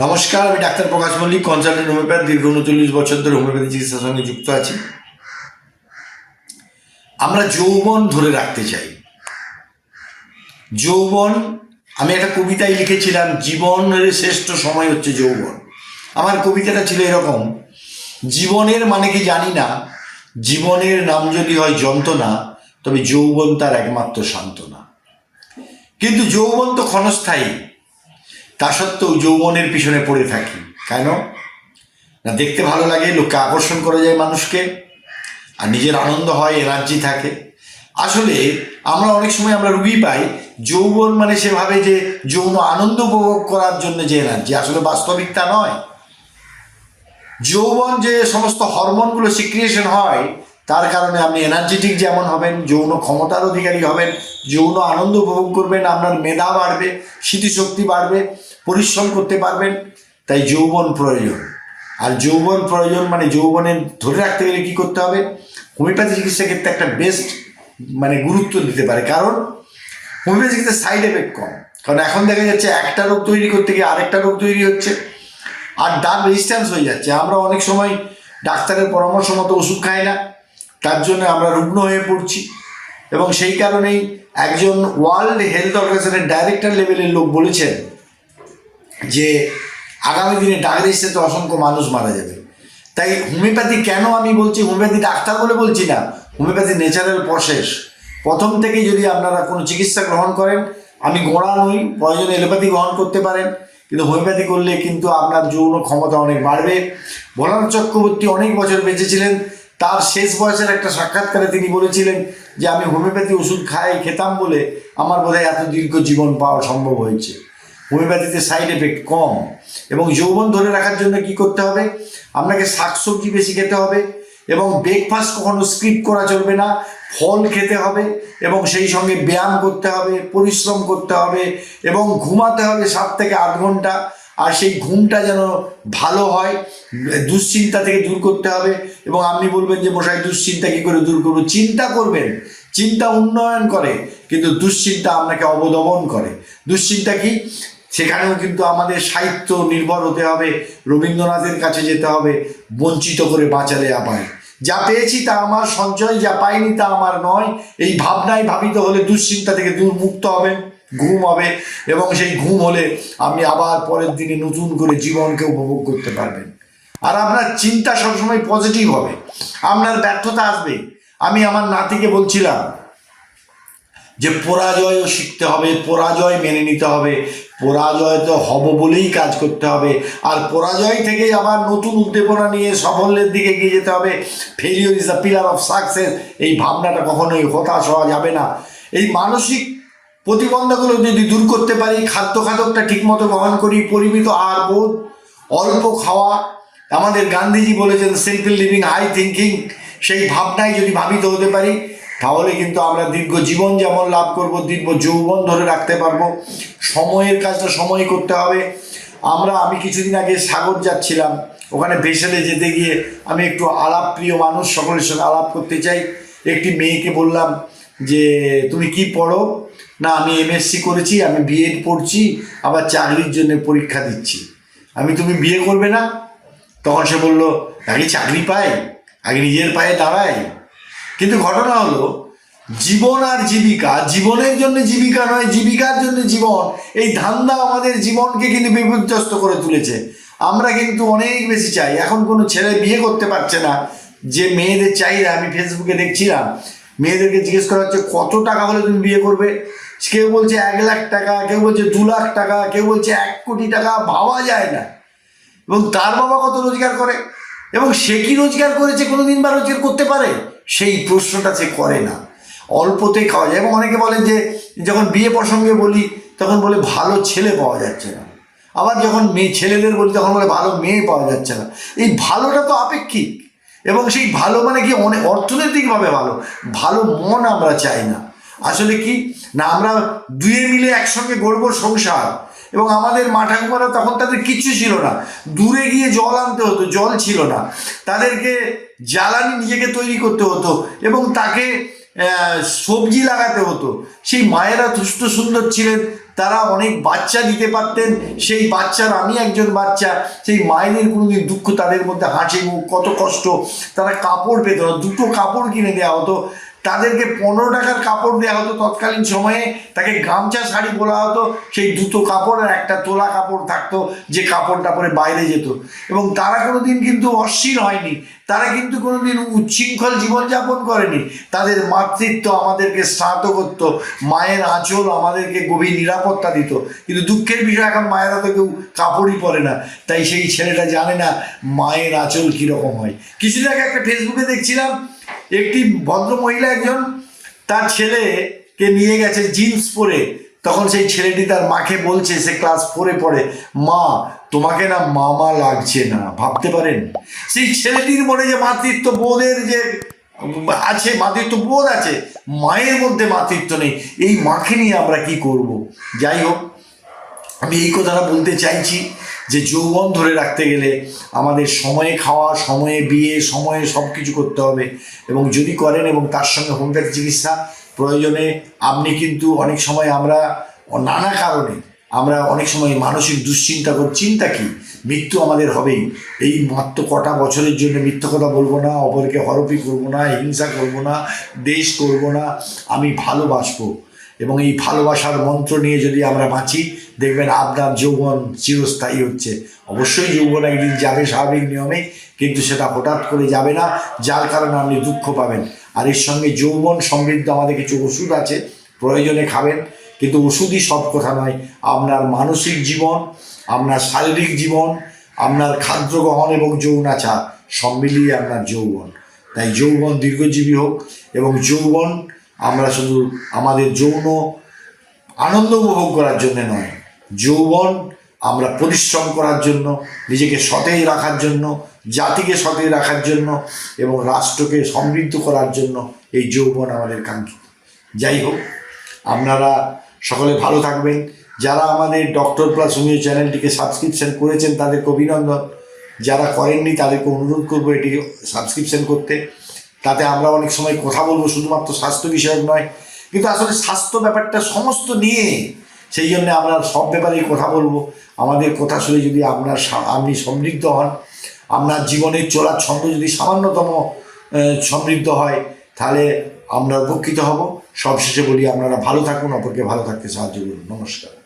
নমস্কার, আমি doctor Prakash Mallick consultant homeopath দীর্ঘ উনচল্লিশ বছর ধরে হোমিওপ্যাথি চিকিৎসার সঙ্গে যুক্ত আছি। আমরা যৌবন ধরে রাখতে চাই। যৌবন, আমি একটা কবিতায় লিখেছিলাম, জীবনের শ্রেষ্ঠ সময় হচ্ছে যৌবন। আমার কবিতাটা ছিল এরকম, জীবনের মানে কি জানি না, জীবনের নাম যদি হয় যন্ত্রণা, তবে যৌবন তার একমাত্র সান্ত্বনা। কিন্তু যৌবন তো ক্ষণস্থায়ী। তা সত্ত্বেও যৌবনের পিছনে পড়ে থাকি। কেন? না, দেখতে ভালো লাগে, লোককে আকর্ষণ করা যায় মানুষকে, আর নিজের আনন্দ হয়, এনার্জি থাকে। আসলে আমরা অনেক সময় আমরা রুগী পাই, যৌবন মানে সেভাবে যে যৌন আনন্দ উপভোগ করার জন্য যে এনার্জি, আসলে বাস্তবিক তা নয়। যৌবন যে সমস্ত হরমোনগুলো সিক্রিয়েশন হয় তার কারণে আপনি এনার্জেটিক যেমন হবেন, যৌন ক্ষমতার অধিকারী হবেন, যৌন আনন্দ উপভোগ করবেন, আপনার মেধা বাড়বে, স্মৃতিশক্তি বাড়বে, পরিশ্রম করতে পারবেন, তাই যৌবন প্রয়োজন। আর যৌবন প্রয়োজন মানে যৌবনের ধরে রাখতে গেলে কী করতে হবে? হোমিওপ্যাথি চিকিৎসা ক্ষেত্রে একটা বেস্ট মানে গুরুত্ব দিতে পারে। কারণ হোমিওপ্যাথি চিকিৎসার সাইড এফেক্ট কম। কারণ এখন দেখা যাচ্ছে একটা রোগ তৈরি করতে গিয়ে আরেকটা রোগ তৈরি হচ্ছে। আর ডাক রেজিস্ট্যান্স হয়ে যাচ্ছে। আমরা অনেক সময় ডাক্তারের পরামর্শ মতো ওষুধ খাই না। তার জন্য আমরা রুগ্ন হয়ে পড়ছি। এবং সেই কারণেই একজন ওয়ার্ল্ড হেলথ অর্গানাইজেশনের ডাইরেক্টর লেভেলের লোক বলেছেন যে আগামী দিনে রেজিস্ট্রেতে অসংখ্য মানুষ মারা যাবে। তাই হোমিওপ্যাথি কেন আমি বলছি? হোমিওপ্যাথি ডাক্তার বলে বলছি না। Homeopathy natural process. প্রথম থেকেই যদি আপনারা কোনো চিকিৎসা গ্রহণ করেন, আমি গোড়া নই, প্রয়োজনে এলোপ্যাথি গ্রহণ করতে পারেন। কিন্তু হোমিওপ্যাথি করলে কিন্তু আপনার যৌন ক্ষমতা অনেক বাড়বে। ভোলানাথ চক্রবর্তী অনেক বছর বেঁচেছিলেন তার শেষ বয়সের একটা সাক্ষাৎকারে তিনি বলেছিলেন যে, আমি হোমিওপ্যাথি ওষুধ খাই, খেতাম বলে আমার বোধহয় এত দীর্ঘ জীবন পাওয়া সম্ভব হয়েছে। হোমিওপ্যাথিতে সাইড এফেক্ট কম এবং যৌবন ধরে রাখার জন্য কি করতে হবে? আপনাকে শাকসবজি বেশি খেতে হবে এবং ব্রেকফাস্ট কখনো স্কিপ করা চলবে না। ফল খেতে হবে এবং সেই সঙ্গে ব্যায়াম করতে হবে, পরিশ্রম করতে হবে এবং ঘুমাতে হবে সাত থেকে আট ঘণ্টা। আর সেই ঘুমটা যেন ভালো হয়, দুশ্চিন্তা থেকে দূর করতে হবে। এবং আপনি বলবেন যে, মশাই, দুশ্চিন্তা কী করে দূর করব? চিন্তা করবেন, চিন্তা উন্নয়ন করে, কিন্তু দুশ্চিন্তা আপনাকে অবদমন করে। দুশ্চিন্তা কি? সেখানেও কিন্তু আমাদের সাহিত্য নির্ভর হতে হবে, রবীন্দ্রনাথের কাছে যেতে হবে, বঞ্চিত করে বাঁচালে আবার। যা পেয়েছি তা আমার সঞ্চয়, যা পাইনি তা আমার নয়। এই ভাবনায় ভাবিত হলে দুশ্চিন্তা থেকে দূর মুক্ত হবেন। ঘুম হবে এবং সেই ঘুম হলে আপনি আবার পরের দিনে নতুন করে জীবনকে উপভোগ করতে পারবেন। আর আপনার চিন্তা সবসময় পজিটিভ হবে। আপনার ব্যর্থতা আসবে। আমি আমার নাতিকে বলছিলাম যে, পরাজয়ও শিখতে হবে, পরাজয় মেনে নিতে হবে। পরাজয় তো হব বলেই কাজ করতে হবে। আর পরাজয় থেকে আবার নতুন উদ্দীপনা নিয়ে সাফল্যের দিকে এগিয়ে যেতে হবে। Failure is the pillar of success এই ভাবনাটা কখনোই হতাশ হওয়া যাবে না। এই মানসিক প্রতিবন্ধকগুলো যদি দূর করতে পারি, খাদ্য খাদকটা ঠিকমতো গ্রহণ করি, পরিমিত আহার, বোধ, অল্প খাওয়া, আমাদের গান্ধীজি বলেছেন সিম্পল লিভিং হাই থিঙ্কিং সেই ভাবনায় যদি ভাবিত হতে পারি, তাহলে কিন্তু আমরা দীর্ঘ জীবন যেমন লাভ করব, দীর্ঘ যৌবন ধরে রাখতে পারব। সময়ের কাজটা সময় করতে হবে। আমরা, আমি কিছুদিন আগে সাগর যাচ্ছিলাম। ওখানে ভেসেলে যেতে গিয়ে আমি একটু আলাপ প্রিয় মানুষ, সকলের সঙ্গে আলাপ করতে চাই। একটি মেয়েকে বললাম যে, তুমি কি পড়ো? না, আমি এমএসসি করেছি, আমি বিএড পড়ছি, আবার চাকরির জন্য পরীক্ষা দিচ্ছি। আমি তুমি বিয়ে করবে না? তখন সে বলল, আগে চাকরি পাই, আগে নিজের পায়ে দাঁড়ায় কিন্তু ঘটনা হলো, জীবন আর জীবিকা, জীবনের জন্য জীবিকা নয়, জীবিকার জন্য জীবন, এই ধান্দা আমাদের জীবনকে কিন্তু বিপর্যস্ত করে তুলেছে। আমরা কিন্তু অনেক বেশি চাই। এখন কোনো ছেলে বিয়ে করতে পারছে না। যে মেয়েদের চাহিদা আমি ফেসবুকে দেখছিলাম মেয়েদেরকে জিজ্ঞেস করা হচ্ছে, কত টাকা হলে তুমি বিয়ে করবে? কেউ বলছে, এক লাখ টাকা। কেউ বলছে, দু লাখ টাকা। কেউ বলছে, এক কোটি টাকা। ভাবা যায় না। এবং তার বাবা কত রোজগার করে? এবং সে কি রোজগার করেছে কোনো দিন বা রোজগার করতে পারে? সেই প্রশ্নটা সে করে না। অল্পতেই খাওয়া যায়। এবং অনেকে বলেন যে, যখন বিয়ে প্রসঙ্গে বলি, তখন বলে, ভালো ছেলে পাওয়া যাচ্ছে না। আবার যখন মেয়ে ছেলেদের বলি, তখন বলে, ভালো মেয়ে পাওয়া যাচ্ছে না। এই ভালোটা তো আপেক্ষিক। এবং সেই ভালো মানে কি অনেক অর্থনৈতিকভাবে ভালো। ভালো মন আমরা চাই না। আসলে কি? না, আমরা দুয়ে মিলে একসঙ্গে গড়ব সংসার। এবং আমাদের মা তখন তাদের কিচ্ছু ছিল না। দূরে গিয়ে জল আনতে হতো, জল ছিল না। তাদেরকে জ্বালানি নিজেকে তৈরি করতে হতো এবং তাকে সবজি লাগাতে হতো। সেই মায়েরা দুষ্ট সুন্দর ছিলেন, তারা অনেক বাচ্চা দিতে পারতেন। সেই বাচ্চার আমি একজন বাচ্চা, সেই মায়েদের কোনোদিন দুঃখ তাদের মধ্যে হাসি মুখ, কত কষ্ট। তারা কাপড় পেত দুটো কাপড় কিনে দেওয়া হতো। তাদেরকে পনেরো টাকার কাপড় দেওয়া হতো তৎকালীন সময়ে, তাকে গামছা শাড়ি বলা হতো, সেই দুটো কাপড় আর একটা তোলা কাপড় থাকতো যে কাপড়টা পরে বাইরে যেত। এবং তারা কোনোদিন কিন্তু অশ্লীল হয়নি, তারা কিন্তু কোনোদিন উচ্ছৃঙ্খল জীবনযাপন করেনি। তাদের মাতৃত্ব আমাদেরকে স্নাত করতো, মায়ের আঁচল আমাদেরকে গভীর নিরাপত্তা দিত। কিন্তু দুঃখের বিষয়, এখন মায়েরা তো কেউ কাপড়ই পরে না, তাই সেই ছেলেটা জানে না মায়ের আঁচল কীরকম হয়। কিছুদিন আগে একটা ফেসবুকে দেখছিলাম একটি ভদ্র মহিলা একজন তার ছেলেকে নিয়ে গেছে জিন্স পরে। তখন সেই ছেলেটি তার মাকে বলছে, সে ক্লাস ফোরে পড়ে। মা, তোমাকে না মামা লাগছে না, ভাবতে পারেন? সেই ছেলেটির মনে যে মাতৃত্ব বোধের যে আছে, মাতৃত্ব বোধ আছে, মায়ের মধ্যে মাতৃত্ব নেই। এই মাকে নিয়ে আমরা কি করব? যাই হোক, আমি এই কথাটা বলতে চাইছি। যে যৌবন ধরে রাখতে গেলে আমাদের সময়ে খাওয়া, সময়ে বিয়ে, সময়ে সব কিছু করতে হবে। এবং যদি করেন এবং তার সঙ্গে হোমিওপ্যাথি চিকিৎসা প্রয়োজনে, আপনি কিন্তু অনেক সময় আমরা নানা কারণে, আমরা অনেক সময় মানসিক দুশ্চিন্তা করি, চিন্তা কি? মৃত্যু আমাদের হবেই। এই মাত্র কটা বছরের জন্য মিথ্যা কথা বলব না, অপরকে হরপি করব না, হিংসা করব না, দেশ করব না, আমি ভালোবাসবো। এবং এই ভালোবাসার মন্ত্র নিয়ে যদি আমরা বাঁচি, দেখবেন আপনার যৌবন চিরস্থায়ী হচ্ছে। অবশ্যই যৌবন একদিন যাবে স্বাভাবিক নিয়মে, কিন্তু সেটা হঠাৎ করে যাবে না, যার কারণে আপনি দুঃখ পাবেন। আর এর সঙ্গে যৌবন সমৃদ্ধ আমাদের কিছু ওষুধ আছে, প্রয়োজনে খাবেন, কিন্তু ওষুধই সব কথা নয়। আপনার মানসিক জীবন, আপনার শারীরিক জীবন, আপনার খাদ্য গ্রহণ এবং যৌনাচার, সব মিলিয়ে আপনার যৌবন। তাই যৌবন দীর্ঘজীবী হোক এবং যৌবন আমরা শুধু আমাদের যৌন আনন্দ উপভোগ করার জন্য নয়, যৌবন আমরা পরিশ্রম করার জন্য, নিজেকে সতেজ রাখার জন্য, জাতিকে সতেজ রাখার জন্য এবং রাষ্ট্রকে সমৃদ্ধ করার জন্য এই যৌবন আমাদের কাঙ্ক্ষিত। যাই হোক, আপনারা সকলে ভালো থাকবেন। যারা আমাদের ডক্টর প্লাস হোমিও চ্যানেলটিকে সাবস্ক্রিপশন করেছেন, তাদেরকে অভিনন্দন। যারা করেননি, তাদেরকে অনুরোধ করব এটি সাবস্ক্রিপশন করতে। তাতে আমরা অনেক সময় কথা বলব, শুধুমাত্র স্বাস্থ্য বিষয়ক নয়। কিন্তু আসলে স্বাস্থ্য ব্যাপারটা সমস্ত নিয়ে সেই জন্য আমরা সব ব্যাপারেই কথা বলব। আমাদের কথা শুনে যদি আপনার আপনি সমৃদ্ধ হন, আপনার জীবনের চলার ছন্দ যদি সামান্যতম সমৃদ্ধ হয়, তাহলে আমরা উপকৃত হব। সবশেষে বলি আপনারা ভালো থাকুন, অপরকে ভালো থাকতে সাহায্য করুন। নমস্কার।